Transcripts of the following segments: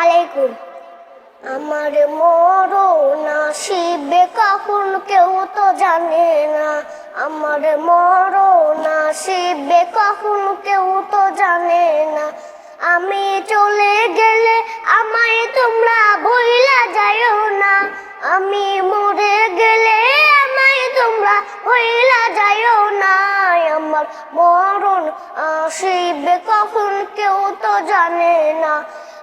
আলাইকুম। আমার মরণ আসিবে কখন কেউ তো জানে না। আমার মরণ আসিবে কখন কেউ তো জানে না। আমি চলে গেলে আমায় তোমরা ভুইলা যাইও না। আমি মরে গেলে আমায় তোমরা ভুইলা যাইও না। আমার মরণ আসিবে কখন কেউ তো জানে না।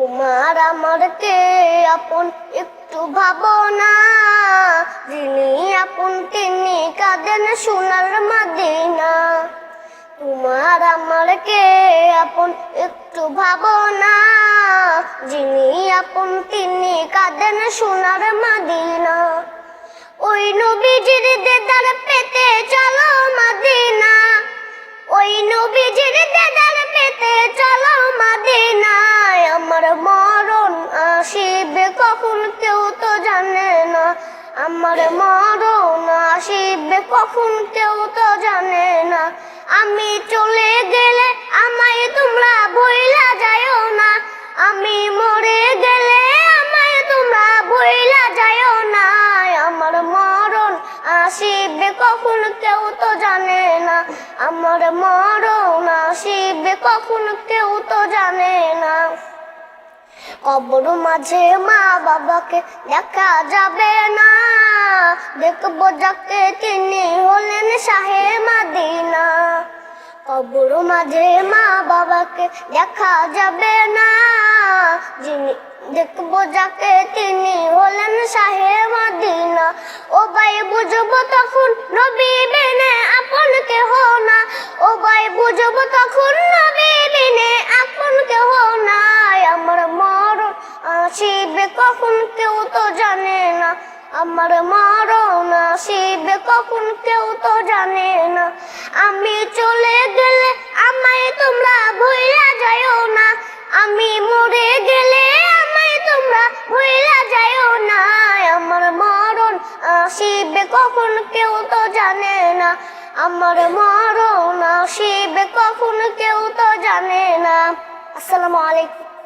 তোমার আমার কে আপন একটু ভাবো না। যিনি আপন তিনি কাঁদেন সোনার মাদিনা। তোমার আমার কে আপন একটু ভাবো না। যিনি আপন তিনি কাঁদেন সোনার মাদিনা। ওই নবীজির দেদার পেতে চলো মাদিনা। ওই নবীজির দেদার আমার মরণ আসিবে, কখন কেউ তো জানে না। আমি চলে গেলে আমায় তোমরা ভইলা যাইও না। আমি মরে গেলে আমায় তোমরা ভইলা যাইও না। আমার মরণ আসিবে, কখন কেউ তো জানে না। আমার মরণ আসিবে, কখন কেউ তো জানে না। কবর মাঝে মা বাবাকে দেখা যাবে না। দেখব যাকে তিনি হলেন শাহে মাদিনা। কবর মাঝে মা বাবাকে দেখা যাবে না। যিনি দেখব যাকে তিনি হলেন শাহে মাদিনা। ও ভাই বুঝব তখন নবী বেনে আপন কেহ না। ও ভাই বুঝব তখন নবী বিনে আপন কেহ না। আমার মরণ আসিবে কখন কেউ তো জানে না। আমার মরণ আসিবে কখন কেউ তো জানে না। আমি চলে গেলে আমায় তোমরা ভুইলা যাইও না। আমি মরে গেলে আমায় তোমরা ভুইলা যাইও না। আমার মরণ আসিবে কখন কেউ তো জানে না। আমার মরণ আসিবে কখন কেউ তো জানে না। আসসালামু আলাইকুম।